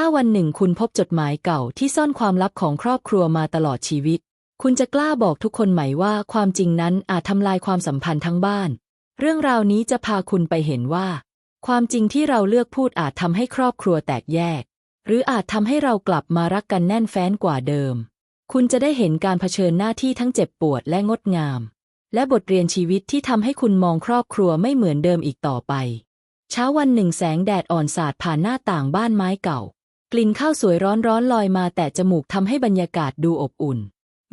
ถ้าวันหนึ่งคุณพบจดหมายเก่าที่ซ่อนความลับของครอบครัวมาตลอดชีวิต คุณจะกล้าบอกทุกคนไหมว่าความจริงนั้นอาจทำลายความสัมพันธ์ทั้งบ้าน เรื่องราวนี้จะพาคุณไปเห็นว่า ความจริงที่เราเลือกพูดอาจทำให้ครอบครัวแตกแยก หรืออาจทำให้เรากลับมารักกันแน่นแฟ้นกว่าเดิม คุณจะได้เห็นการเผชิญหน้าที่ทั้งเจ็บปวดและงดงาม และบทเรียนชีวิตที่ทำให้คุณมองครอบครัวไม่เหมือนเดิมอีกต่อไป เช้าวันหนึ่งแสงแดดอ่อนสาดผ่านหน้าต่างบ้านไม้เก่า กลิ่นข้าวสวยร้อนๆลอยมาแต่จมูกทำให้บรรยากาศดูอบอุ่น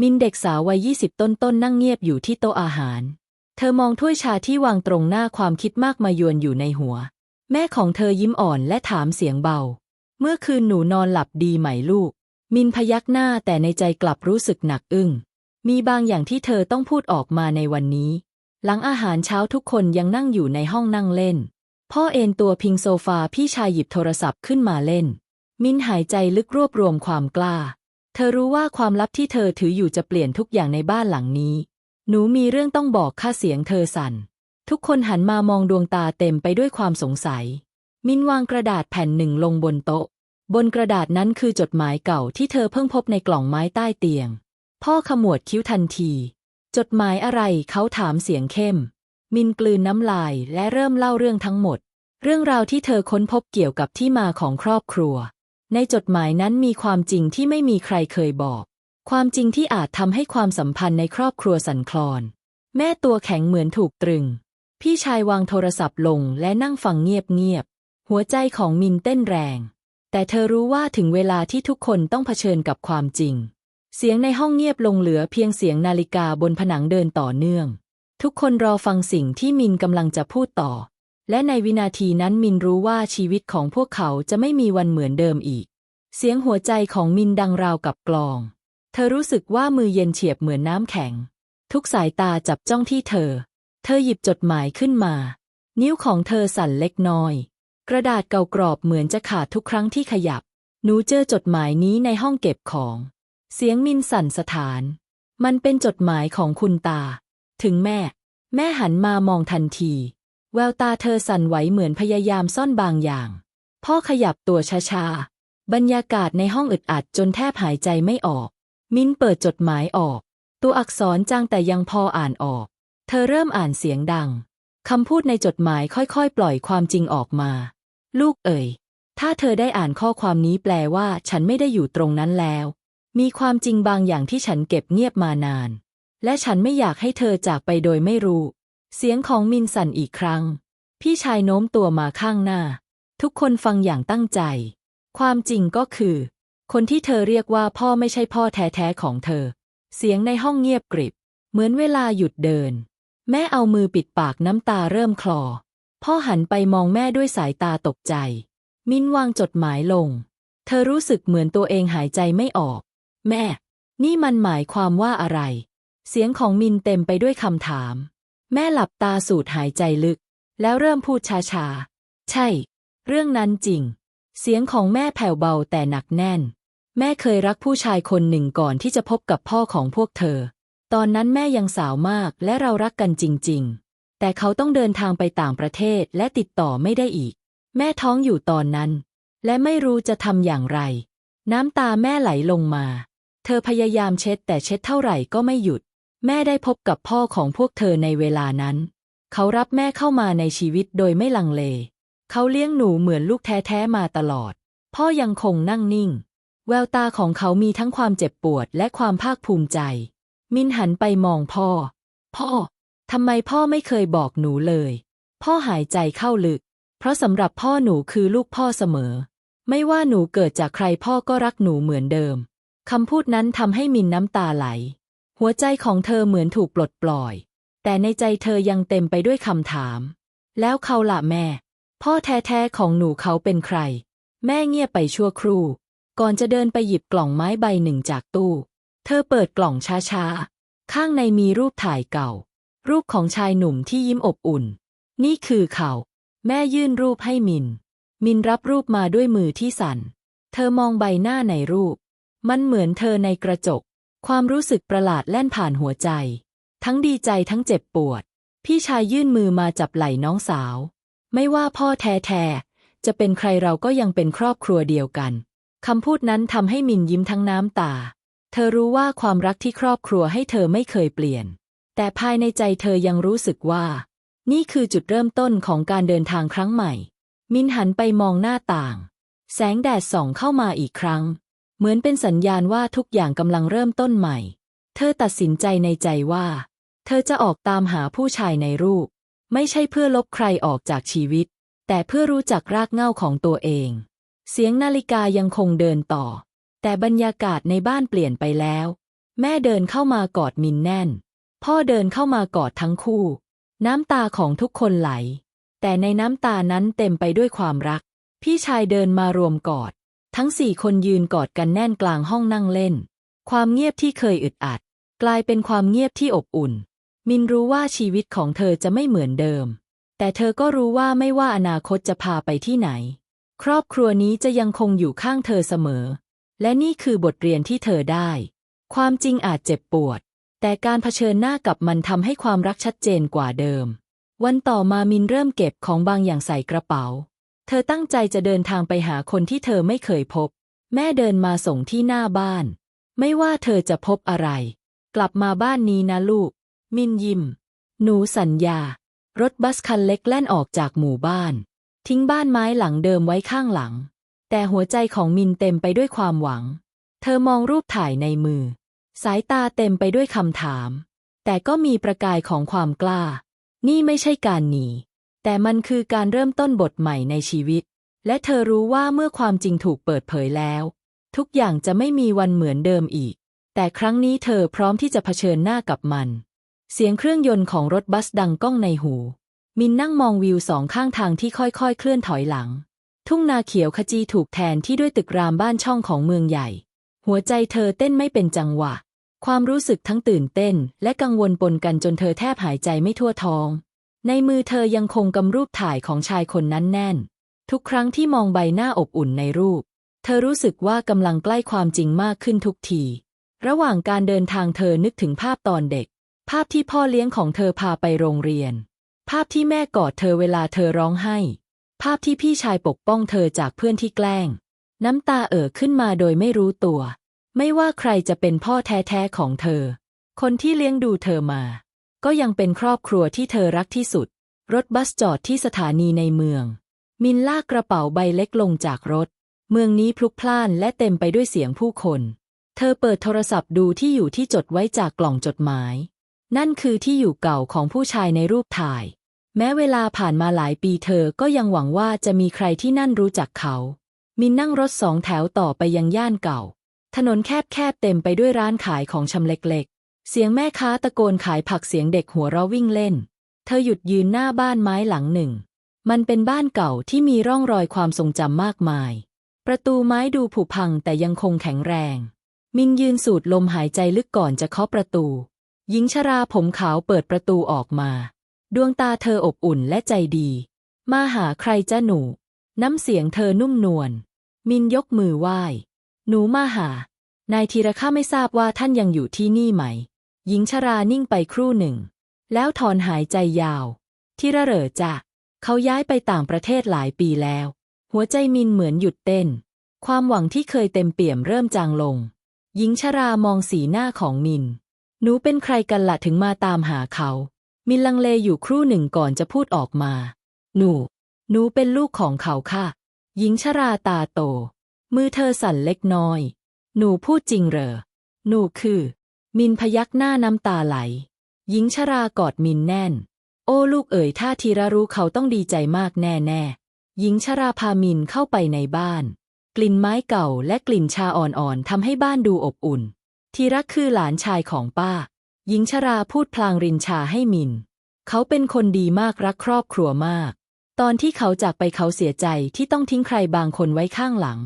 มินเด็กสาววัยยี่สิบต้นๆนนั่งเงียบอยู่ที่โต๊ะอาหาร เธอมองถ้วยชาที่วางตรงหน้าความคิดมากมายวนอยู่ในหัว แม่ของเธอยิ้มอ่อนและถามเสียงเบา เมื่อคืนหนูนอนหลับดีไหมลูก มินพยักหน้าแต่ในใจกลับรู้สึกหนักอึ้ง มีบางอย่างที่เธอต้องพูดออกมาในวันนี้ หลังอาหารเช้าทุกคนยังนั่งอยู่ในห้องนั่งเล่น พ่อเอนตัวพิงโซฟาพี่ชายหยิบโทรศัพท์ขึ้นมาเล่น มินหายใจลึกรวบรวมความกล้า เธอรู้ว่าความลับที่เธอถืออยู่จะเปลี่ยนทุกอย่างในบ้านหลังนี้ หนูมีเรื่องต้องบอกค่าเสียงเธอสั่น ทุกคนหันมามองดวงตาเต็มไปด้วยความสงสัย มินวางกระดาษแผ่นหนึ่งลงบนโต๊ะ บนกระดาษนั้นคือจดหมายเก่าที่เธอเพิ่งพบในกล่องไม้ใต้เตียง พ่อขมวดคิ้วทันที จดหมายอะไรเขาถามเสียงเข้ม มินกลืนน้ำลายและเริ่มเล่าเรื่องทั้งหมด เรื่องราวที่เธอค้นพบเกี่ยวกับที่มาของครอบครัว ในจดหมายนั้นมีความจริงที่ไม่มีใครเคยบอก ความจริงที่อาจทำให้ความสัมพันธ์ในครอบครัวสั่นคลอน แม่ตัวแข็งเหมือนถูกตรึง พี่ชายวางโทรศัพท์ลงและนั่งฟังเงียบๆ หัวใจของมินเต้นแรง แต่เธอรู้ว่าถึงเวลาที่ทุกคนต้องเผชิญกับความจริง เสียงในห้องเงียบลงเหลือเพียงเสียงนาฬิกาบนผนังเดินต่อเนื่อง ทุกคนรอฟังสิ่งที่มินกำลังจะพูดต่อ และในวินาทีนั้นมินรู้ว่าชีวิตของพวกเขาจะไม่มีวันเหมือนเดิมอีก เสียงหัวใจของมินดังราวกับกลอง เธอรู้สึกว่ามือเย็นเฉียบเหมือนน้ำแข็ง ทุกสายตาจับจ้องที่เธอ เธอหยิบจดหมายขึ้นมา นิ้วของเธอสั่นเล็กน้อย กระดาษเก่ากรอบเหมือนจะขาดทุกครั้งที่ขยับ หนูเจอจดหมายนี้ในห้องเก็บของ เสียงมินสั่นสถาน มันเป็นจดหมายของคุณตา ถึงแม่ แม่หันมามองทันที แววตาเธอสั่นไหวเหมือนพยายามซ่อนบางอย่าง พ่อขยับตัวช้าๆ บรรยากาศในห้องอึดอัดจนแทบหายใจไม่ออก มินเปิดจดหมายออก ตัวอักษรจางแต่ยังพออ่านออก เธอเริ่มอ่านเสียงดัง คำพูดในจดหมายค่อยๆ ปล่อยความจริงออกมา ลูกเอ๋ย ถ้าเธอได้อ่านข้อความนี้แปลว่าฉันไม่ได้อยู่ตรงนั้นแล้ว มีความจริงบางอย่างที่ฉันเก็บเงียบมานาน และฉันไม่อยากให้เธอจากไปโดยไม่รู้ เสียงของมินสั่นอีกครั้ง พี่ชายโน้มตัวมาข้างหน้า ทุกคนฟังอย่างตั้งใจ ความจริงก็คือ คนที่เธอเรียกว่าพ่อไม่ใช่พ่อแท้ๆของเธอ เสียงในห้องเงียบกริบ เหมือนเวลาหยุดเดิน แม่เอามือปิดปากน้ำตาเริ่มคลอ พ่อหันไปมองแม่ด้วยสายตาตกใจ มินวางจดหมายลง เธอรู้สึกเหมือนตัวเองหายใจไม่ออก แม่ นี่มันหมายความว่าอะไร เสียงของมินเต็มไปด้วยคำถาม แม่หลับตาสูดหายใจลึก แล้วเริ่มพูดช้าๆใช่ เรื่องนั้นจริง เสียงของแม่แผ่วเบาแต่หนักแน่น แม่เคยรักผู้ชายคนหนึ่งก่อนที่จะพบกับพ่อของพวกเธอ ตอนนั้นแม่ยังสาวมากและเรารักกันจริง ๆ แต่เขาต้องเดินทางไปต่างประเทศและติดต่อไม่ได้อีก แม่ท้องอยู่ตอนนั้น และไม่รู้จะทำอย่างไร น้ำตาแม่ไหลลงมา เธอพยายามเช็ดแต่เช็ดเท่าไหร่ก็ไม่หยุด แม่ได้พบกับพ่อของพวกเธอในเวลานั้น เขารับแม่เข้ามาในชีวิตโดยไม่ลังเล เขาเลี้ยงหนูเหมือนลูกแท้ๆมาตลอด พ่อยังคงนั่งนิ่ง แววตาของเขามีทั้งความเจ็บปวดและความภาคภูมิใจ มินหันไปมองพ่อ พ่อ ทำไมพ่อไม่เคยบอกหนูเลย พ่อหายใจเข้าลึก เพราะสำหรับพ่อหนูคือลูกพ่อเสมอ ไม่ว่าหนูเกิดจากใครพ่อก็รักหนูเหมือนเดิมคำพูดนั้นทำให้มินน้ำตาไหล หัวใจของเธอเหมือนถูกปลดปล่อย แต่ในใจเธอยังเต็มไปด้วยคำถาม แล้วเขาล่ะแม่ พ่อแท้ๆของหนูเขาเป็นใคร แม่เงียบไปชั่วครู่ ก่อนจะเดินไปหยิบกล่องไม้ใบหนึ่งจากตู้ เธอเปิดกล่องช้าๆ ข้างในมีรูปถ่ายเก่า รูปของชายหนุ่มที่ยิ้มอบอุ่น นี่คือเขา แม่ยื่นรูปให้มิน มินรับรูปมาด้วยมือที่สั่น เธอมองใบหน้าในรูป มันเหมือนเธอในกระจก ความรู้สึกประหลาดแล่นผ่านหัวใจ ทั้งดีใจทั้งเจ็บปวด พี่ชายยื่นมือมาจับไหล่น้องสาว ไม่ว่าพ่อแท้ๆจะเป็นใครเราก็ยังเป็นครอบครัวเดียวกันคำพูดนั้นทำให้มินยิ้มทั้งน้ำตา เธอรู้ว่าความรักที่ครอบครัวให้เธอไม่เคยเปลี่ยน แต่ภายในใจเธอยังรู้สึกว่า นี่คือจุดเริ่มต้นของการเดินทางครั้งใหม่ มินหันไปมองหน้าต่าง แสงแดดส่องเข้ามาอีกครั้ง เหมือนเป็นสัญญาณว่าทุกอย่างกำลังเริ่มต้นใหม่ เธอตัดสินใจในใจว่า เธอจะออกตามหาผู้ชายในรูป ไม่ใช่เพื่อลบใครออกจากชีวิต แต่เพื่อรู้จักรากเหง้าของตัวเอง เสียงนาฬิกายังคงเดินต่อ แต่บรรยากาศในบ้านเปลี่ยนไปแล้ว แม่เดินเข้ามากอดมินแน่น พ่อเดินเข้ามากอดทั้งคู่ น้ำตาของทุกคนไหล แต่ในน้ำตานั้นเต็มไปด้วยความรัก พี่ชายเดินมารวมกอด ทั้งสี่คนยืนกอดกันแน่นกลางห้องนั่งเล่น ความเงียบที่เคยอึดอัด กลายเป็นความเงียบที่อบอุ่น มินรู้ว่าชีวิตของเธอจะไม่เหมือนเดิม แต่เธอก็รู้ว่าไม่ว่าอนาคตจะพาไปที่ไหน ครอบครัวนี้จะยังคงอยู่ข้างเธอเสมอ และนี่คือบทเรียนที่เธอได้ ความจริงอาจเจ็บปวด แต่การเผชิญหน้ากับมันทำให้ความรักชัดเจนกว่าเดิม วันต่อมามินเริ่มเก็บของบางอย่างใส่กระเป๋า เธอตั้งใจจะเดินทางไปหาคนที่เธอไม่เคยพบ แม่เดินมาส่งที่หน้าบ้าน ไม่ว่าเธอจะพบอะไร กลับมาบ้านนี้นะลูก มินยิ้มหนูสัญญา รถบัสคันเล็กแล่นออกจากหมู่บ้าน ทิ้งบ้านไม้หลังเดิมไว้ข้างหลัง แต่หัวใจของมินเต็มไปด้วยความหวัง เธอมองรูปถ่ายในมือ สายตาเต็มไปด้วยคำถาม แต่ก็มีประกายของความกล้า นี่ไม่ใช่การหนี แต่มันคือการเริ่มต้นบทใหม่ในชีวิต และเธอรู้ว่าเมื่อความจริงถูกเปิดเผยแล้ว ทุกอย่างจะไม่มีวันเหมือนเดิมอีก แต่ครั้งนี้เธอพร้อมที่จะเผชิญหน้ากับมัน เสียงเครื่องยนต์ของรถบัสดังก้องในหู มินนั่งมองวิวสองข้างทางที่ค่อยๆ เคลื่อนถอยหลัง ทุ่งนาเขียวขจีถูกแทนที่ด้วยตึกรามบ้านช่องของเมืองใหญ่ หัวใจเธอเต้นไม่เป็นจังหวะ ความรู้สึกทั้งตื่นเต้น และกังวลปนกันจนเธอแทบหายใจไม่ทั่วท้อง ในมือเธอยังคงกำรูปถ่ายของชายคนนั้นแน่น ทุกครั้งที่มองใบหน้าอบอุ่นในรูป เธอรู้สึกว่ากำลังใกล้ความจริงมากขึ้นทุกที ระหว่างการเดินทางเธอนึกถึงภาพตอนเด็ก ภาพที่พ่อเลี้ยงของเธอพาไปโรงเรียน ภาพที่แม่กอดเธอเวลาเธอร้องไห้ ภาพที่พี่ชายปกป้องเธอจากเพื่อนที่แกล้ง น้ำตาเอ่อขึ้นมาโดยไม่รู้ตัว ไม่ว่าใครจะเป็นพ่อแท้ๆของเธอ คนที่เลี้ยงดูเธอมา ก็ยังเป็นครอบครัวที่เธอรักที่สุด รถบัสจอดที่สถานีในเมือง มินลากกระเป๋าใบเล็กลงจากรถ เมืองนี้พลุกพล่านและเต็มไปด้วยเสียงผู้คน เธอเปิดโทรศัพท์ดูที่อยู่ที่จดไว้จากกล่องจดหมาย นั่นคือที่อยู่เก่าของผู้ชายในรูปถ่าย แม้เวลาผ่านมาหลายปีเธอก็ยังหวังว่าจะมีใครที่นั่นรู้จักเขา มินนั่งรถสองแถวต่อไปยังย่านเก่า ถนนแคบๆเต็มไปด้วยร้านขายของชำเล็กๆ เสียงแม่ค้าตะโกนขายผักเสียงเด็กหัวเราะวิ่งเล่น เธอหยุดยืนหน้าบ้านไม้หลังหนึ่ง มันเป็นบ้านเก่าที่มีร่องรอยความทรงจำมากมาย ประตูไม้ดูผุพังแต่ยังคงแข็งแรง มินยืนสูดลมหายใจลึกก่อนจะเคาะประตู หญิงชราผมขาวเปิดประตูออกมา ดวงตาเธออบอุ่นและใจดี มาหาใครจ้าหนู น้ำเสียงเธอนุ่มนวล มินยกมือไหว้ หนูมาหา นายธีรข้าไม่ทราบว่าท่านยังอยู่ที่นี่ไหม หญิงชรานิ่งไปครู่หนึ่ง แล้วถอนหายใจยาว ที่ระเหรอจ้ะเขาย้ายไปต่างประเทศหลายปีแล้ว หัวใจมินเหมือนหยุดเต้น ความหวังที่เคยเต็มเปี่ยมเริ่มจางลง หญิงชรามองสีหน้าของมิน หนูเป็นใครกันละถึงมาตามหาเขา มินลังเลอยู่ครู่หนึ่งก่อนจะพูดออกมา หนู หนูเป็นลูกของเขาค่ะ หญิงชราตาโต มือเธอสั่นเล็กน้อย หนูพูดจริงเหรอ หนูคือ มินพยักหน้าน้ำตาไหล หญิงชรากอดมินแน่น โอ้ลูกเอ๋ยถ้าทีระรู้เขาต้องดีใจมากแน่ๆหญิงชราพามินเข้าไปในบ้าน กลิ่นไม้เก่าและกลิ่นชาอ่อนๆทำให้บ้านดูอบอุ่น ทีรักคือหลานชายของป้า หญิงชราพูดพลางรินชาให้มิน เขาเป็นคนดีมากรักครอบครัวมาก ตอนที่เขาจากไปเขาเสียใจที่ต้องทิ้งใครบางคนไว้ข้างหลัง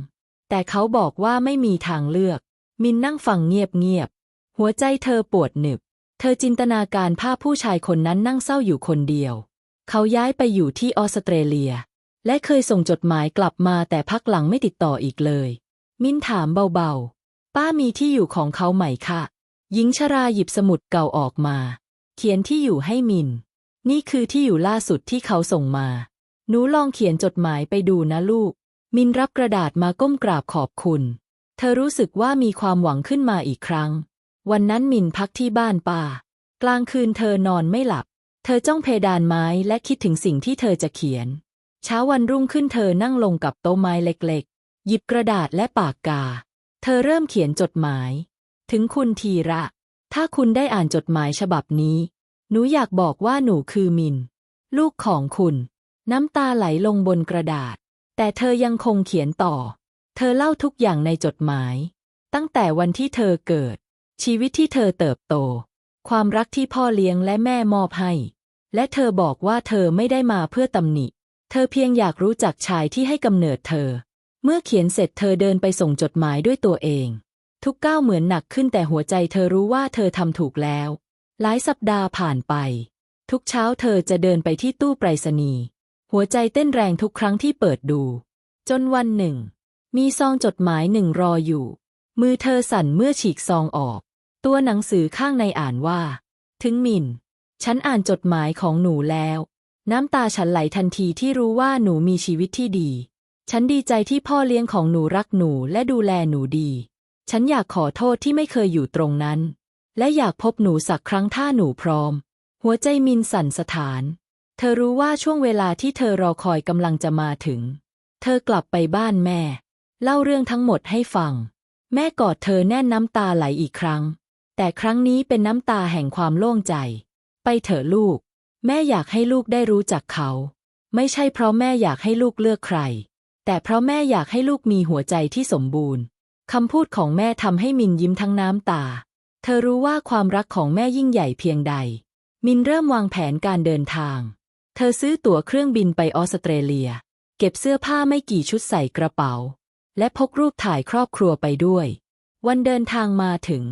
แต่เขาบอกว่าไม่มีทางเลือก มินนั่งฟังเงียบๆ หัวใจเธอปวดหนึบ เธอจินตนาการภาพผู้ชายคนนั้นนั่งเศร้าอยู่คนเดียว เขาย้ายไปอยู่ที่ออสเตรเลีย และเคยส่งจดหมายกลับมาแต่พักหลังไม่ติดต่ออีกเลย มิ้นถามเบาๆ ป้ามีที่อยู่ของเขาไหมคะหญิงชราหยิบสมุดเก่าออกมา เขียนที่อยู่ให้มิน นี่คือที่อยู่ล่าสุดที่เขาส่งมา หนูลองเขียนจดหมายไปดูนะลูก มินรับกระดาษมาก้มกราบขอบคุณ เธอรู้สึกว่ามีความหวังขึ้นมาอีกครั้ง วันนั้นมินพักที่บ้านป้ากลางคืนเธอนอนไม่หลับ เธอจ้องเพดานไม้และคิดถึงสิ่งที่เธอจะเขียน เช้าวันรุ่งขึ้นเธอนั่งลงกับโต๊ะไม้เล็กๆ หยิบกระดาษและปากกา เธอเริ่มเขียนจดหมาย ถึงคุณทีระ ถ้าคุณได้อ่านจดหมายฉบับนี้ หนูอยากบอกว่าหนูคือมิน ลูกของคุณ น้ำตาไหลลงบนกระดาษ แต่เธอยังคงเขียนต่อ เธอเล่าทุกอย่างในจดหมาย ตั้งแต่วันที่เธอเกิด ชีวิตที่เธอเติบโต ความรักที่พ่อเลี้ยงและแม่มอบให้ และเธอบอกว่าเธอไม่ได้มาเพื่อตำหนิ เธอเพียงอยากรู้จักชายที่ให้กำเนิดเธอ เมื่อเขียนเสร็จเธอเดินไปส่งจดหมายด้วยตัวเอง ทุกก้าวเหมือนหนักขึ้นแต่หัวใจเธอรู้ว่าเธอทำถูกแล้ว หลายสัปดาห์ผ่านไป ทุกเช้าเธอจะเดินไปที่ตู้ไปรษณีย์หัวใจเต้นแรงทุกครั้งที่เปิดดู จนวันหนึ่ง มีซองจดหมายหนึ่งรออยู่ มือเธอสั่นเมื่อฉีกซองออก ตัวหนังสือข้างในอ่านว่า ถึงมินฉันอ่านจดหมายของหนูแล้ว น้ำตาฉันไหลทันทีที่รู้ว่าหนูมีชีวิตที่ดี ฉันดีใจที่พ่อเลี้ยงของหนูรักหนูและดูแลหนูดี ฉันอยากขอโทษที่ไม่เคยอยู่ตรงนั้น และอยากพบหนูสักครั้งถ้าหนูพร้อม หัวใจมินสั่นสถาน เธอรู้ว่าช่วงเวลาที่เธอรอคอยกำลังจะมาถึง เธอกลับไปบ้านแม่ เล่าเรื่องทั้งหมดให้ฟัง แม่กอดเธอแน่นน้ำตาไหลอีกครั้ง แต่ครั้งนี้เป็นน้ำตาแห่งความโล่งใจ ไปเถอะลูก แม่อยากให้ลูกได้รู้จักเขา ไม่ใช่เพราะแม่อยากให้ลูกเลือกใคร แต่เพราะแม่อยากให้ลูกมีหัวใจที่สมบูรณ์คำพูดของแม่ทำให้มินยิ้มทั้งน้ำตา เธอรู้ว่าความรักของแม่ยิ่งใหญ่เพียงใด มินเริ่มวางแผนการเดินทาง เธอซื้อตั๋วเครื่องบินไปออสเตรเลีย เก็บเสื้อผ้าไม่กี่ชุดใส่กระเป๋า และพกรูปถ่ายครอบครัวไปด้วย วันเดินทางมาถึง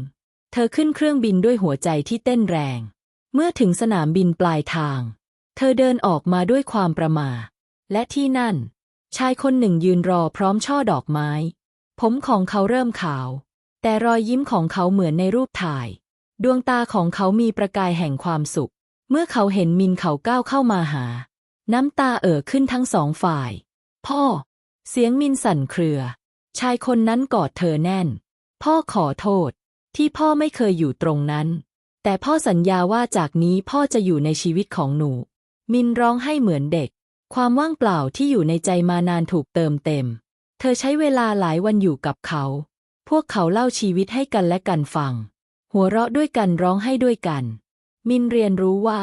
ธอขึ้นเครื่องบินด้วยหัวใจที่เต้นแรง เมื่อถึงสนามบินปลายทาง เธอเดินออกมาด้วยความประหมา และที่นั่น ชายคนหนึ่งยืนรอพร้อมช่อดอกไม้ ผมของเขาเริ่มขาว แต่รอยยิ้มของเขาเหมือนในรูปถ่าย ดวงตาของเขามีประกายแห่งความสุข เมื่อเขาเห็นมินเขาก้าวเข้ามาหา น้ำตาเอ่อขึ้นทั้งสองฝ่าย พ่อ เสียงมินสั่นเครือ ชายคนนั้นกอดเธอแน่น พ่อขอโทษ ที่พ่อไม่เคยอยู่ตรงนั้น แต่พ่อสัญญาว่าจากนี้พ่อจะอยู่ในชีวิตของหนู มินร้องให้เหมือนเด็ก ความว่างเปล่าที่อยู่ในใจมานานถูกเติมเต็ม เธอใช้เวลาหลายวันอยู่กับเขา พวกเขาเล่าชีวิตให้กันและกันฟัง หัวเราะด้วยกันร้องให้ด้วยกัน มินเรียนรู้ว่า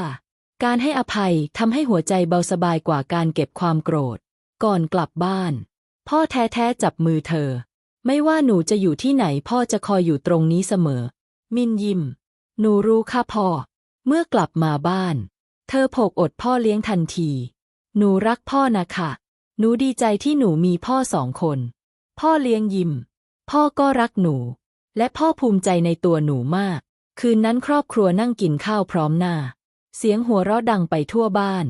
การให้อภัยทำให้หัวใจเบาสบายกว่าการเก็บความโกรธ ก่อนกลับบ้าน พ่อแท้ๆจับมือเธอ ไม่ว่าหนูจะอยู่ที่ไหนพ่อจะคอยอยู่ตรงนี้เสมอ มินยิ้ม หนูรู้ค่ะพ่อ เมื่อกลับมาบ้าน เธอโผกอดพ่อเลี้ยงทันที หนูรักพ่อนะคะ หนูดีใจที่หนูมีพ่อสองคน พ่อเลี้ยงยิ้ม พ่อก็รักหนู และพ่อภูมิใจในตัวหนูมาก คืนนั้นครอบครัวนั่งกินข้าวพร้อมหน้า เสียงหัวเราะดังไปทั่วบ้าน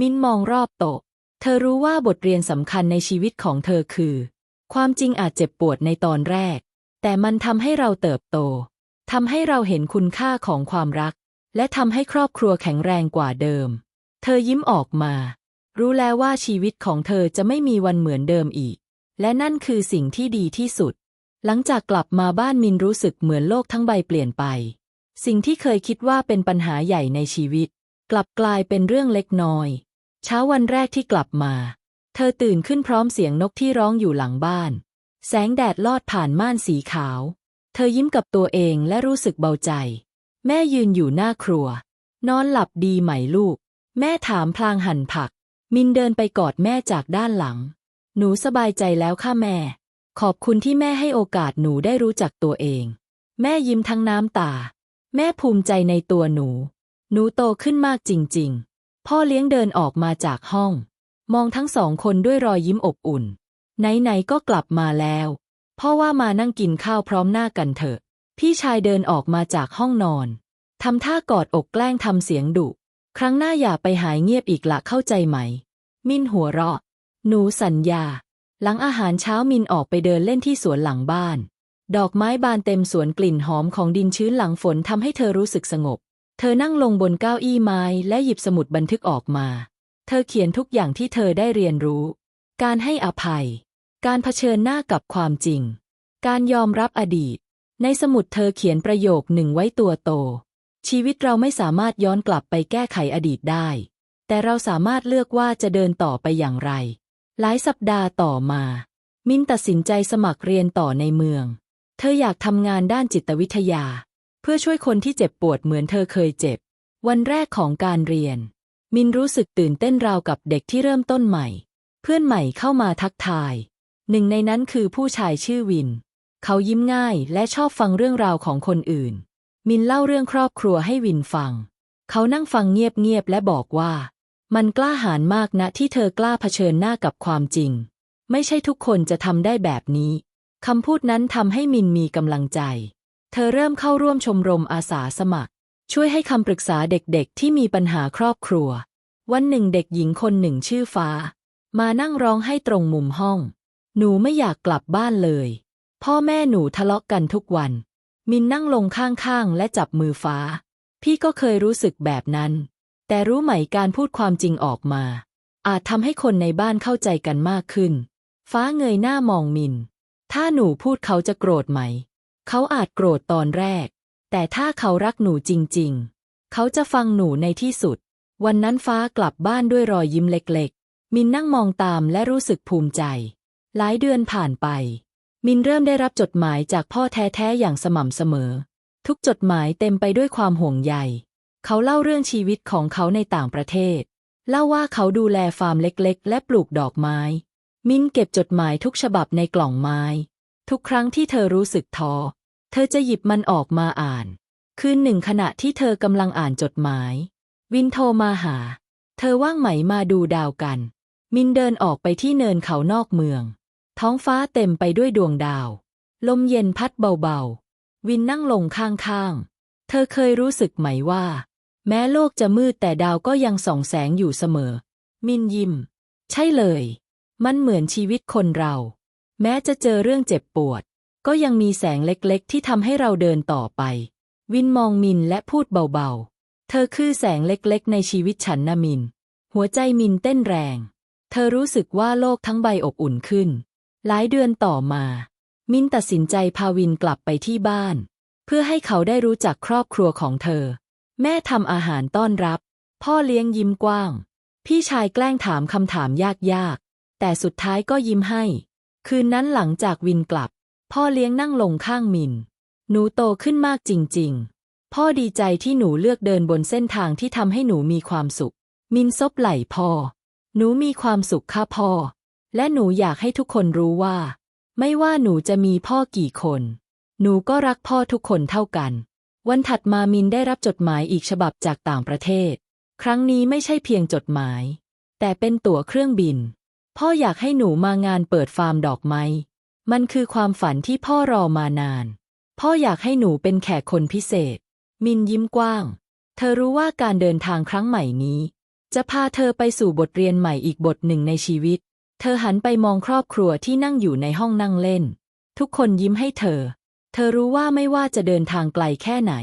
มินมองรอบโต๊ะ เธอรู้ว่าบทเรียนสำคัญในชีวิตของเธอคือ ความจริงอาจเจ็บปวดในตอนแรก แต่มันทำให้เราเติบโตทำให้เราเห็นคุณค่าของความรัก และทำให้ครอบครัวแข็งแรงกว่าเดิม เธอยิ้มออกมา รู้แล้วว่าชีวิตของเธอจะไม่มีวันเหมือนเดิมอีก และนั่นคือสิ่งที่ดีที่สุด หลังจากกลับมาบ้านมินรู้สึกเหมือนโลกทั้งใบเปลี่ยนไป สิ่งที่เคยคิดว่าเป็นปัญหาใหญ่ในชีวิต กลับกลายเป็นเรื่องเล็กน้อย เช้าวันแรกที่กลับมา เธอตื่นขึ้นพร้อมเสียงนกที่ร้องอยู่หลังบ้าน แสงแดดลอดผ่านม่านสีขาว เธอยิ้มกับตัวเองและรู้สึกเบาใจ แม่ยืนอยู่หน้าครัว นอนหลับดีไหมลูก แม่ถามพลางหั่นผัก มินเดินไปกอดแม่จากด้านหลัง หนูสบายใจแล้วค่ะแม่ ขอบคุณที่แม่ให้โอกาสหนูได้รู้จักตัวเอง แม่ยิ้มทั้งน้ำตา แม่ภูมิใจในตัวหนู หนูโตขึ้นมากจริง ๆ พ่อเลี้ยงเดินออกมาจากห้อง มองทั้งสองคนด้วยรอยยิ้มอบอุ่น ไหนๆก็กลับมาแล้วพ่อว่ามานั่งกินข้าวพร้อมหน้ากันเถอะ พี่ชายเดินออกมาจากห้องนอนทำท่ากอดอกแกล้งทำเสียงดุ ครั้งหน้าอย่าไปหายเงียบอีกละเข้าใจไหม มินหัวเราะ หนูสัญญา หลังอาหารเช้ามินออกไปเดินเล่นที่สวนหลังบ้าน ดอกไม้บานเต็มสวนกลิ่นหอมของดินชื้นหลังฝนทำให้เธอรู้สึกสงบ เธอนั่งลงบนเก้าอี้ไม้และหยิบสมุดบันทึกออกมา เธอเขียนทุกอย่างที่เธอได้เรียนรู้ การให้อภัย การเผชิญหน้ากับความจริง การยอมรับอดีต ในสมุดเธอเขียนประโยคหนึ่งไว้ตัวโต ชีวิตเราไม่สามารถย้อนกลับไปแก้ไขอดีตได้ แต่เราสามารถเลือกว่าจะเดินต่อไปอย่างไร หลายสัปดาห์ต่อมา มินตัดสินใจสมัครเรียนต่อในเมือง เธออยากทำงานด้านจิตวิทยา เพื่อช่วยคนที่เจ็บปวดเหมือนเธอเคยเจ็บ วันแรกของการเรียน มินรู้สึกตื่นเต้นราวกับเด็กที่เริ่มต้นใหม่ เพื่อนใหม่เข้ามาทักทาย หนึ่งในนั้นคือผู้ชายชื่อวิน เขายิ้มง่ายและชอบฟังเรื่องราวของคนอื่น มินเล่าเรื่องครอบครัวให้วินฟัง เขานั่งฟังเงียบๆและบอกว่า มันกล้าหาญมากนะที่เธอกล้าเผชิญหน้ากับความจริง ไม่ใช่ทุกคนจะทำได้แบบนี้คำพูดนั้นทำให้มินมีกำลังใจ เธอเริ่มเข้าร่วมชมรมอาสาสมัคร ช่วยให้คำปรึกษาเด็กๆ ที่มีปัญหาครอบครัว วันหนึ่งเด็กหญิงคนหนึ่งชื่อฟ้า มานั่งร้องให้ตรงมุมห้อง หนูไม่อยากกลับบ้านเลย พ่อแม่หนูทะเลาะกันทุกวัน มินนั่งลงข้างๆ และจับมือฟ้า พี่ก็เคยรู้สึกแบบนั้น แต่รู้ไหมการพูดความจริงออกมา อาจทำให้คนในบ้านเข้าใจกันมากขึ้น ฟ้าเงยหน้ามองมิน ถ้าหนูพูดเขาจะโกรธไหม เขาอาจโกรธตอนแรก แต่ถ้าเขารักหนูจริงๆ เขาจะฟังหนูในที่สุด วันนั้นฟ้ากลับบ้านด้วยรอยยิ้มเล็กๆ มินนั่งมองตามและรู้สึกภูมิใจ หลายเดือนผ่านไป มินเริ่มได้รับจดหมายจากพ่อแท้ๆอย่างสม่ำเสมอ ทุกจดหมายเต็มไปด้วยความห่วงใย เขาเล่าเรื่องชีวิตของเขาในต่างประเทศ เล่าว่าเขาดูแลฟาร์มเล็กๆ และปลูกดอกไม้ มินเก็บจดหมายทุกฉบับในกล่องไม้ ทุกครั้งที่เธอรู้สึกท้อ เธอจะหยิบมันออกมาอ่าน คืนหนึ่งขณะที่เธอกำลังอ่านจดหมาย วินโทรมาหา เธอว่างไหมมาดูดาวกัน มินเดินออกไปที่เนินเขานอกเมือง ท้องฟ้าเต็มไปด้วยดวงดาว ลมเย็นพัดเบาๆ วินนั่งลงข้างๆ เธอเคยรู้สึกไหมว่า แม้โลกจะมืดแต่ดาวก็ยังส่องแสงอยู่เสมอ มินยิ้ม ใช่เลย มันเหมือนชีวิตคนเรา แม้จะเจอเรื่องเจ็บปวด ก็ยังมีแสงเล็กๆ ที่ทำให้เราเดินต่อไป วินมองมินและพูดเบาๆ เธอคือแสงเล็กๆ ในชีวิตฉันนะมิน หัวใจมินเต้นแรง เธอรู้สึกว่าโลกทั้งใบอบอุ่นขึ้น หลายเดือนต่อมา มินตัดสินใจพาวินกลับไปที่บ้าน เพื่อให้เขาได้รู้จักครอบครัวของเธอ แม่ทำอาหารต้อนรับ พ่อเลี้ยงยิ้มกว้าง พี่ชายแกล้งถามคำถามยากๆ แต่สุดท้ายก็ยิ้มให้ คืนนั้นหลังจากวินกลับ พ่อเลี้ยงนั่งลงข้างมิน หนูโตขึ้นมากจริง ๆ พ่อดีใจที่หนูเลือกเดินบนเส้นทางที่ทำให้หนูมีความสุข มินซบไหล่พ่อ หนูมีความสุขค่ะพ่อ และหนูอยากให้ทุกคนรู้ว่า ไม่ว่าหนูจะมีพ่อกี่คน หนูก็รักพ่อทุกคนเท่ากัน วันถัดมามินได้รับจดหมายอีกฉบับจากต่างประเทศ ครั้งนี้ไม่ใช่เพียงจดหมาย แต่เป็นตั๋วเครื่องบิน พ่ออยากให้หนูมางานเปิดฟาร์มดอกไม้ มันคือความฝันที่พ่อรอมานาน พ่ออยากให้หนูเป็นแขกคนพิเศษ มินยิ้มกว้าง เธอรู้ว่าการเดินทางครั้งใหม่นี้ จะพาเธอไปสู่บทเรียนใหม่อีกบทหนึ่งในชีวิต เธอหันไปมองครอบครัวที่นั่งอยู่ในห้องนั่งเล่น ทุกคนยิ้มให้เธอ เธอรู้ว่าไม่ว่าจะเดินทางไกลแค่ไหน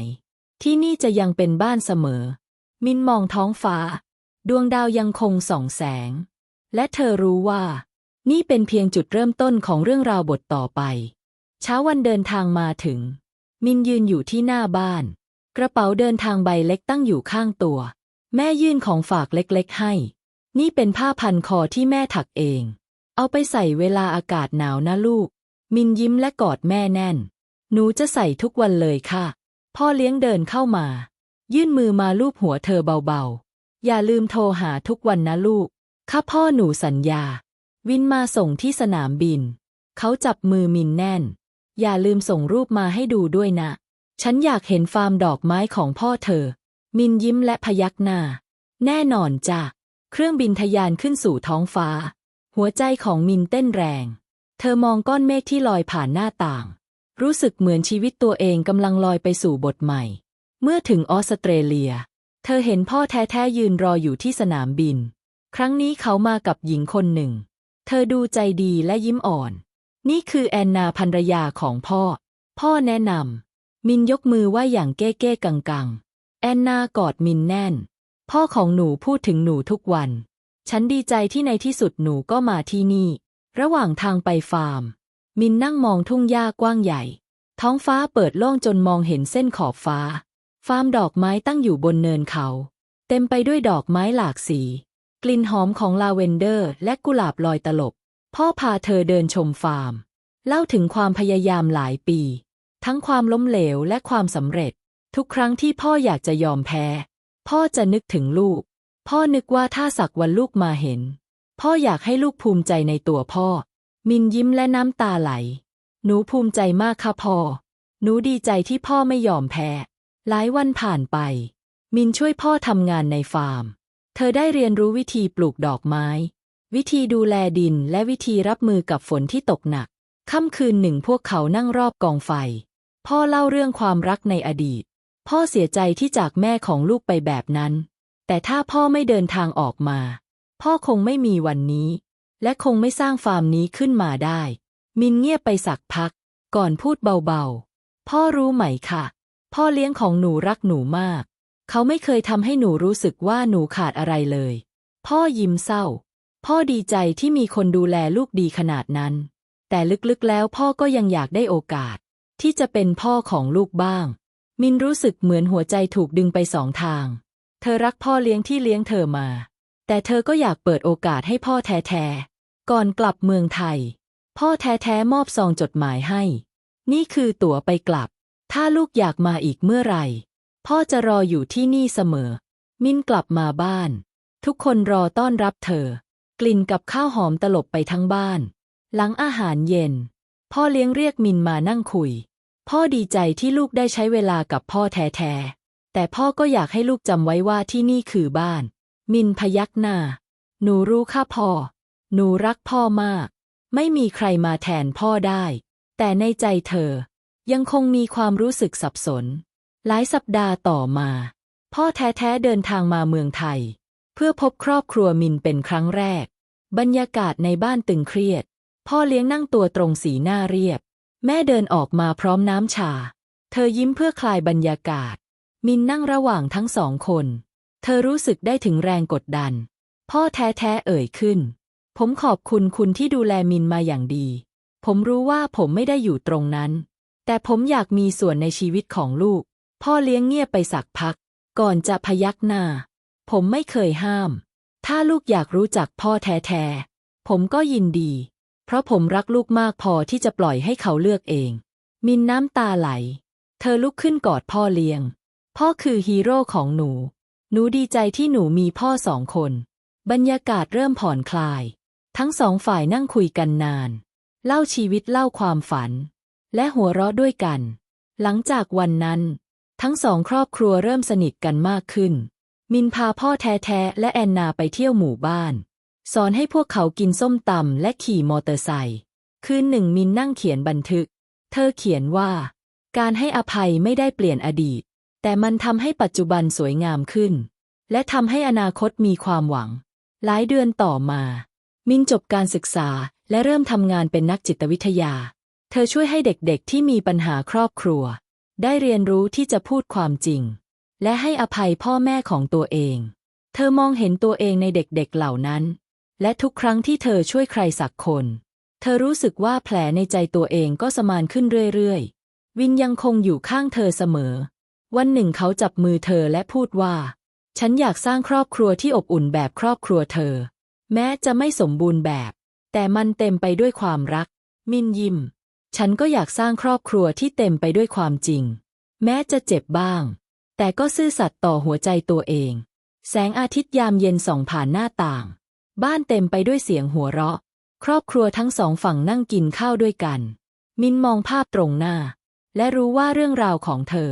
ที่นี่จะยังเป็นบ้านเสมอ มินมองท้องฟ้า ดวงดาวยังคงส่องแสง และเธอรู้ว่า นี่เป็นเพียงจุดเริ่มต้นของเรื่องราวบทต่อไป เช้าวันเดินทางมาถึง มินยืนอยู่ที่หน้าบ้าน กระเป๋าเดินทางใบเล็กตั้งอยู่ข้างตัว แม่ยื่นของฝากเล็กๆให้ นี่เป็นผ้าพันคอที่แม่ถักเอง เอาไปใส่เวลาอากาศหนาวนะลูก มินยิ้มและกอดแม่แน่น หนูจะใส่ทุกวันเลยค่ะ พ่อเลี้ยงเดินเข้ามา ยื่นมือมาลูบหัวเธอเบาๆ อย่าลืมโทรหาทุกวันนะลูก ค่ะพ่อหนูสัญญา วินมาส่งที่สนามบิน เขาจับมือมินแน่น อย่าลืมส่งรูปมาให้ดูด้วยนะ ฉันอยากเห็นฟาร์มดอกไม้ของพ่อเธอ มินยิ้มและพยักหน้า แน่นอนจ้ะ เครื่องบินทะยานขึ้นสู่ท้องฟ้า หัวใจของมินเต้นแรง เธอมองก้อนเมฆที่ลอยผ่านหน้าต่าง รู้สึกเหมือนชีวิตตัวเองกำลังลอยไปสู่บทใหม่ เมื่อถึงออสเตรเลีย เธอเห็นพ่อแท้ๆยืนรออยู่ที่สนามบิน ครั้งนี้เขามากับหญิงคนหนึ่ง เธอดูใจดีและยิ้มอ่อน นี่คือแอนนาภรรยาของพ่อ พ่อแนะนำ มินยกมือไหว้อย่างเก้เก้กังกังแอนนากอดมินแน่น พ่อของหนูพูดถึงหนูทุกวัน ฉันดีใจที่ในที่สุดหนูก็มาที่นี่ ระหว่างทางไปฟาร์ม มินนั่งมองทุ่งหญ้ากว้างใหญ่ ท้องฟ้าเปิดโล่งจนมองเห็นเส้นขอบฟ้า ฟาร์มดอกไม้ตั้งอยู่บนเนินเขา เต็มไปด้วยดอกไม้หลากสี ลิ่นหอมของลาเวนเดอร์และกุหลาบลอยตลบ พ่อพาเธอเดินชมฟาร์ม เล่าถึงความพยายามหลายปี ทั้งความล้มเหลวและความสำเร็จ ทุกครั้งที่พ่ออยากจะยอมแพ้ พ่อจะนึกถึงลูก พ่อนึกว่าถ้าสักวันลูกมาเห็น พ่ออยากให้ลูกภูมิใจในตัวพ่อ มินยิ้มและน้ำตาไหล หนูภูมิใจมากค่ะพ่อ หนูดีใจที่พ่อไม่ยอมแพ้ หลายวันผ่านไป มินช่วยพ่อทำงานในฟาร์ม เธอได้เรียนรู้วิธีปลูกดอกไม้ วิธีดูแลดินและวิธีรับมือกับฝนที่ตกหนัก ค่ำคืนหนึ่งพวกเขานั่งรอบกองไฟ พ่อเล่าเรื่องความรักในอดีต พ่อเสียใจที่จากแม่ของลูกไปแบบนั้น แต่ถ้าพ่อไม่เดินทางออกมา พ่อคงไม่มีวันนี้ และคงไม่สร้างฟาร์มนี้ขึ้นมาได้ มินเงียบไปสักพัก ก่อนพูดเบาๆ พ่อรู้ไหมค่ะ พ่อเลี้ยงของหนูรักหนูมาก เขาไม่เคยทำให้หนูรู้สึกว่าหนูขาดอะไรเลย พ่อยิ้มเศร้า พ่อดีใจที่มีคนดูแลลูกดีขนาดนั้น แต่ลึกๆแล้วพ่อก็ยังอยากได้โอกาส ที่จะเป็นพ่อของลูกบ้าง มินรู้สึกเหมือนหัวใจถูกดึงไปสองทาง เธอรักพ่อเลี้ยงที่เลี้ยงเธอมา แต่เธอก็อยากเปิดโอกาสให้พ่อแท้ๆ ก่อนกลับเมืองไทย พ่อแท้ๆมอบซองจดหมายให้ นี่คือตั๋วไปกลับ ถ้าลูกอยากมาอีกเมื่อไหร่ พ่อจะรออยู่ที่นี่เสมอ มินกลับมาบ้าน ทุกคนรอต้อนรับเธอ กลิ่นกับข้าวหอมตลบไปทั้งบ้าน หลังอาหารเย็น พ่อเลี้ยงเรียกมินมานั่งคุย พ่อดีใจที่ลูกได้ใช้เวลากับพ่อแท้ๆ แต่พ่อก็อยากให้ลูกจำไว้ว่าที่นี่คือบ้าน มินพยักหน้า หนูรู้ค่ะพ่อ หนูรักพ่อมาก ไม่มีใครมาแทนพ่อได้ แต่ในใจเธอยังคงมีความรู้สึกสับสน หลายสัปดาห์ต่อมา พ่อแท้ๆเดินทางมาเมืองไทย เพื่อพบครอบครัวมินเป็นครั้งแรก บรรยากาศในบ้านตึงเครียด พ่อเลี้ยงนั่งตัวตรงสีหน้าเรียบ แม่เดินออกมาพร้อมน้ำชา เธอยิ้มเพื่อคลายบรรยากาศ มินนั่งระหว่างทั้งสองคน เธอรู้สึกได้ถึงแรงกดดัน พ่อแท้ๆเอ่ยขึ้น ผมขอบคุณคุณที่ดูแลมินมาอย่างดี ผมรู้ว่าผมไม่ได้อยู่ตรงนั้น แต่ผมอยากมีส่วนในชีวิตของลูก พ่อเลี้ยงเงียบไปสักพัก ก่อนจะพยักหน้า ผมไม่เคยห้าม ถ้าลูกอยากรู้จักพ่อแท้ๆ ผมก็ยินดี เพราะผมรักลูกมากพอที่จะปล่อยให้เขาเลือกเอง มินน้ำตาไหล เธอลุกขึ้นกอดพ่อเลี้ยง พ่อคือฮีโร่ของหนู หนูดีใจที่หนูมีพ่อสองคน บรรยากาศเริ่มผ่อนคลาย ทั้งสองฝ่ายนั่งคุยกันนาน เล่าชีวิตเล่าความฝัน และหัวเราะด้วยกัน หลังจากวันนั้น ทั้งสองครอบครัวเริ่มสนิทกันมากขึ้น มินพาพ่อแท้ๆและแอนนาไปเที่ยวหมู่บ้าน สอนให้พวกเขากินส้มตำและขี่มอเตอร์ไซค์ คืนหนึ่งมินนั่งเขียนบันทึก เธอเขียนว่า การให้อภัยไม่ได้เปลี่ยนอดีต แต่มันทำให้ปัจจุบันสวยงามขึ้น และทำให้อนาคตมีความหวัง หลายเดือนต่อมา มินจบการศึกษาและเริ่มทำงานเป็นนักจิตวิทยา เธอช่วยให้เด็กๆที่มีปัญหาครอบครัว ได้เรียนรู้ที่จะพูดความจริง และให้อภัยพ่อแม่ของตัวเอง เธอมองเห็นตัวเองในเด็กๆเหล่านั้น และทุกครั้งที่เธอช่วยใครสักคน เธอรู้สึกว่าแผลในใจตัวเองก็สมานขึ้นเรื่อยๆ วินยังคงอยู่ข้างเธอเสมอ วันหนึ่งเขาจับมือเธอและพูดว่า ฉันอยากสร้างครอบครัวที่อบอุ่นแบบครอบครัวเธอ แม้จะไม่สมบูรณ์แบบ แต่มันเต็มไปด้วยความรัก มินยิ้ม ฉันก็อยากสร้างครอบครัวที่เต็มไปด้วยความจริง แม้จะเจ็บบ้าง แต่ก็ซื่อสัตย์ต่อหัวใจตัวเอง แสงอาทิตย์ยามเย็นส่องผ่านหน้าต่าง บ้านเต็มไปด้วยเสียงหัวเราะ ครอบครัวทั้งสองฝั่งนั่งกินข้าวด้วยกัน มินมองภาพตรงหน้า และรู้ว่าเรื่องราวของเธอ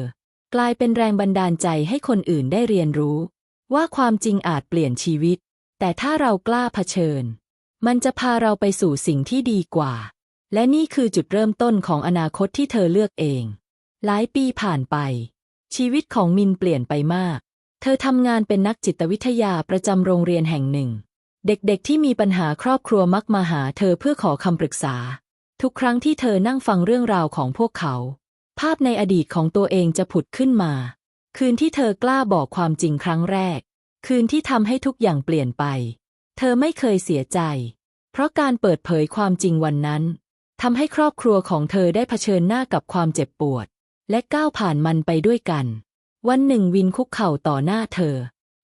กลายเป็นแรงบันดาลใจให้คนอื่นได้เรียนรู้ ว่าความจริงอาจเปลี่ยนชีวิต แต่ถ้าเรากล้าเผชิญ มันจะพาเราไปสู่สิ่งที่ดีกว่า และนี่คือจุดเริ่มต้นของอนาคตที่เธอเลือกเอง หลายปีผ่านไป ชีวิตของมินเปลี่ยนไปมาก เธอทำงานเป็นนักจิตวิทยาประจำโรงเรียนแห่งหนึ่ง เด็กๆที่มีปัญหาครอบครัวมักมาหาเธอเพื่อขอคำปรึกษา ทุกครั้งที่เธอนั่งฟังเรื่องราวของพวกเขา ภาพในอดีตของตัวเองจะผุดขึ้นมา คืนที่เธอกล้าบอกความจริงครั้งแรก คืนที่ทำให้ทุกอย่างเปลี่ยนไป เธอไม่เคยเสียใจ เพราะการเปิดเผยความจริงวันนั้น ทำให้ครอบครัวของเธอได้เผชิญหน้ากับความเจ็บปวด และก้าวผ่านมันไปด้วยกัน วันหนึ่งวินคุกเข่าต่อหน้าเธอ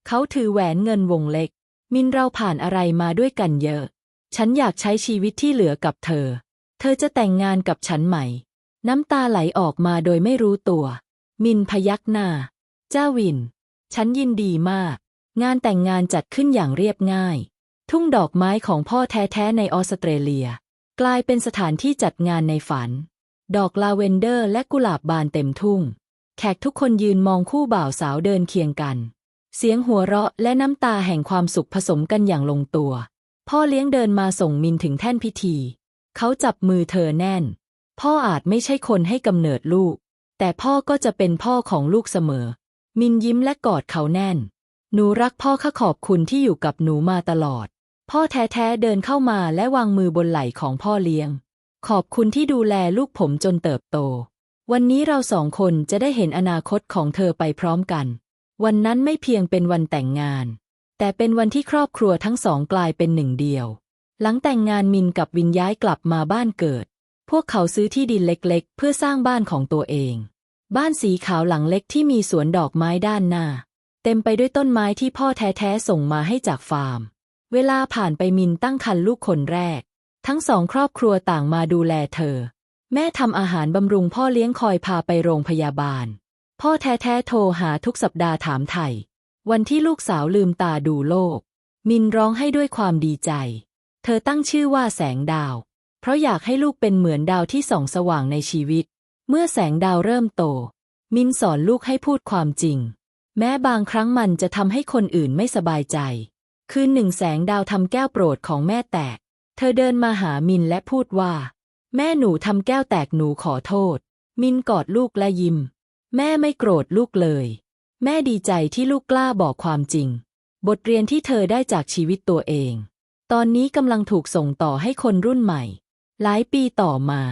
เขาถือแหวนเงินวงเล็ก มินเราผ่านอะไรมาด้วยกันเยอะ ฉันอยากใช้ชีวิตที่เหลือกับเธอ เธอจะแต่งงานกับฉันไหม น้ำตาไหลออกมาโดยไม่รู้ตัว มินพยักหน้า เจ้าวิน ฉันยินดีมาก งานแต่งงานจัดขึ้นอย่างเรียบง่าย ทุ่งดอกไม้ของพ่อแท้ๆในออสเตรเลีย กลายเป็นสถานที่จัดงานในฝัน ดอกลาเวนเดอร์และกุหลาบบานเต็มทุ่ง แขกทุกคนยืนมองคู่บ่าวสาวเดินเคียงกัน เสียงหัวเราะและน้ำตาแห่งความสุขผสมกันอย่างลงตัว พ่อเลี้ยงเดินมาส่งมินถึงแท่นพิธี เขาจับมือเธอแน่น พ่ออาจไม่ใช่คนให้กำเนิดลูก แต่พ่อก็จะเป็นพ่อของลูกเสมอ มินยิ้มและกอดเขาแน่น หนูรักพ่อข้าขอบคุณที่อยู่กับหนูมาตลอด พ่อแท้ๆเดินเข้ามาและวางมือบนไหล่ของพ่อเลี้ยง ขอบคุณที่ดูแลลูกผมจนเติบโต วันนี้เราสองคนจะได้เห็นอนาคตของเธอไปพร้อมกัน วันนั้นไม่เพียงเป็นวันแต่งงาน แต่เป็นวันที่ครอบครัวทั้งสองกลายเป็นหนึ่งเดียว หลังแต่งงานมินกับวินย้ายกลับมาบ้านเกิด พวกเขาซื้อที่ดินเล็กๆ เพื่อสร้างบ้านของตัวเอง บ้านสีขาวหลังเล็กที่มีสวนดอกไม้ด้านหน้า เต็มไปด้วยต้นไม้ที่พ่อแท้ๆส่งมาให้จากฟาร์ม เวลาผ่านไปมินตั้งครรภ์ลูกคนแรก ทั้งสองครอบครัวต่างมาดูแลเธอ แม่ทำอาหารบำรุงพ่อเลี้ยงคอยพาไปโรงพยาบาล พ่อแท้ๆโทรหาทุกสัปดาห์ถามไถ่วันที่ลูกสาวลืมตาดูโลก มินร้องให้ด้วยความดีใจ เธอตั้งชื่อว่าแสงดาว เพราะอยากให้ลูกเป็นเหมือนดาวที่ส่องสว่างในชีวิต เมื่อแสงดาวเริ่มโต มินสอนลูกให้พูดความจริง แม้บางครั้งมันจะทำให้คนอื่นไม่สบายใจ คืนหนึ่งแสงดาวทำแก้วโปรดของแม่แตก เธอเดินมาหามินและพูดว่า แม่หนูทำแก้วแตกหนูขอโทษ มินกอดลูกและยิ้ม แม่ไม่โกรธลูกเลย แม่ดีใจที่ลูกกล้าบอกความจริง บทเรียนที่เธอได้จากชีวิตตัวเอง ตอนนี้กำลังถูกส่งต่อให้คนรุ่นใหม่ หลายปีต่อมา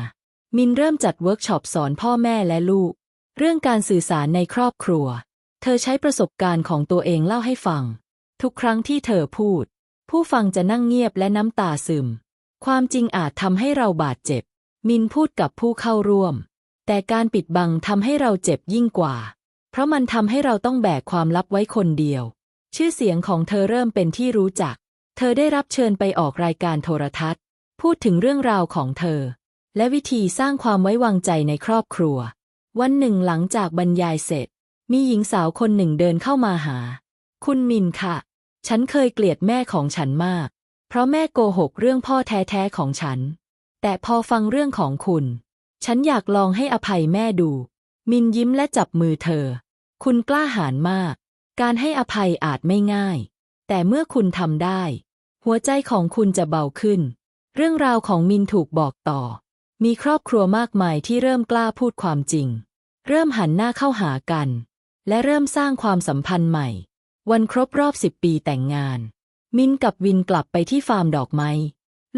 มินเริ่มจัดเวิร์กช็อปสอนพ่อแม่และลูก เรื่องการสื่อสารในครอบครัว เธอใช้ประสบการณ์ของตัวเองเล่าให้ฟัง ทุกครั้งที่เธอพูด ผู้ฟังจะนั่งเงียบและน้ำตาซึม ความจริงอาจทำให้เราบาดเจ็บ มินพูดกับผู้เข้าร่วม แต่การปิดบังทำให้เราเจ็บยิ่งกว่า เพราะมันทำให้เราต้องแบกความลับไว้คนเดียว ชื่อเสียงของเธอเริ่มเป็นที่รู้จัก เธอได้รับเชิญไปออกรายการโทรทัศน์ พูดถึงเรื่องราวของเธอ และวิธีสร้างความไว้วางใจในครอบครัว วันหนึ่งหลังจากบรรยายเสร็จ มีหญิงสาวคนหนึ่งเดินเข้ามาหา คุณมินค่ะ ฉันเคยเกลียดแม่ของฉันมาก เพราะแม่โกหกเรื่องพ่อแท้ๆของฉัน แต่พอฟังเรื่องของคุณ ฉันอยากลองให้อภัยแม่ดู มินยิ้มและจับมือเธอ คุณกล้าหาญมาก การให้อภัยอาจไม่ง่าย แต่เมื่อคุณทำได้ หัวใจของคุณจะเบาขึ้น เรื่องราวของมินถูกบอกต่อ มีครอบครัวมากมายที่เริ่มกล้าพูดความจริง เริ่มหันหน้าเข้าหากัน และเริ่มสร้างความสัมพันธ์ใหม่ วันครบรอบสิบปีแต่งงาน มินกับวินกลับไปที่ฟาร์มดอกไม้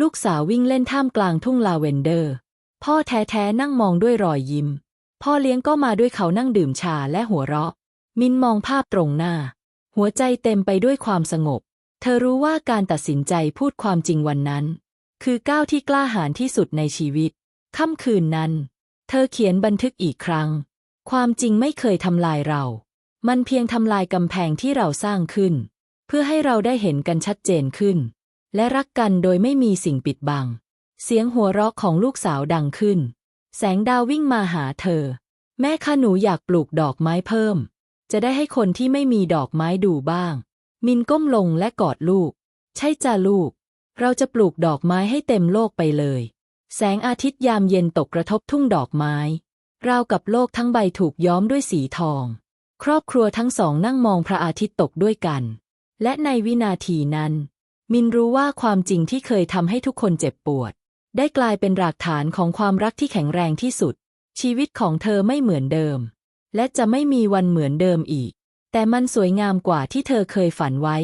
ลูกสาววิ่งเล่นท่ามกลางทุ่งลาเวนเดอร์ พ่อแท้ๆนั่งมองด้วยรอยยิ้ม พ่อเลี้ยงก็มาด้วยเขานั่งดื่มชาและหัวเราะ มินมองภาพตรงหน้า หัวใจเต็มไปด้วยความสงบ เธอรู้ว่าการตัดสินใจพูดความจริงวันนั้น คือก้าวที่กล้าหาญที่สุดในชีวิต ค่ำคืนนั้น เธอเขียนบันทึกอีกครั้ง ความจริงไม่เคยทำลายเรา มันเพียงทำลายกำแพงที่เราสร้างขึ้น เพื่อให้เราได้เห็นกันชัดเจนขึ้น และรักกันโดยไม่มีสิ่งปิดบัง เสียงหัวเราะของลูกสาวดังขึ้น แสงดาววิ่งมาหาเธอ แม่ข้าหนูอยากปลูกดอกไม้เพิ่ม จะได้ให้คนที่ไม่มีดอกไม้ดูบ้าง มินก้มลงและกอดลูก ใช่จ้าลูก เราจะปลูกดอกไม้ให้เต็มโลกไปเลย แสงอาทิตย์ยามเย็นตกกระทบทุ่งดอกไม้ราวกับโลกทั้งใบถูกย้อมด้วยสีทอง ครอบครัวทั้งสองนั่งมองพระอาทิตย์ตกด้วยกัน และในวินาทีนั้น มินรู้ว่าความจริงที่เคยทำให้ทุกคนเจ็บปวด ได้กลายเป็นรากฐานของความรักที่แข็งแรงที่สุด ชีวิตของเธอไม่เหมือนเดิม และจะไม่มีวันเหมือนเดิมอีก แต่มันสวยงามกว่าที่เธอเคยฝันไว้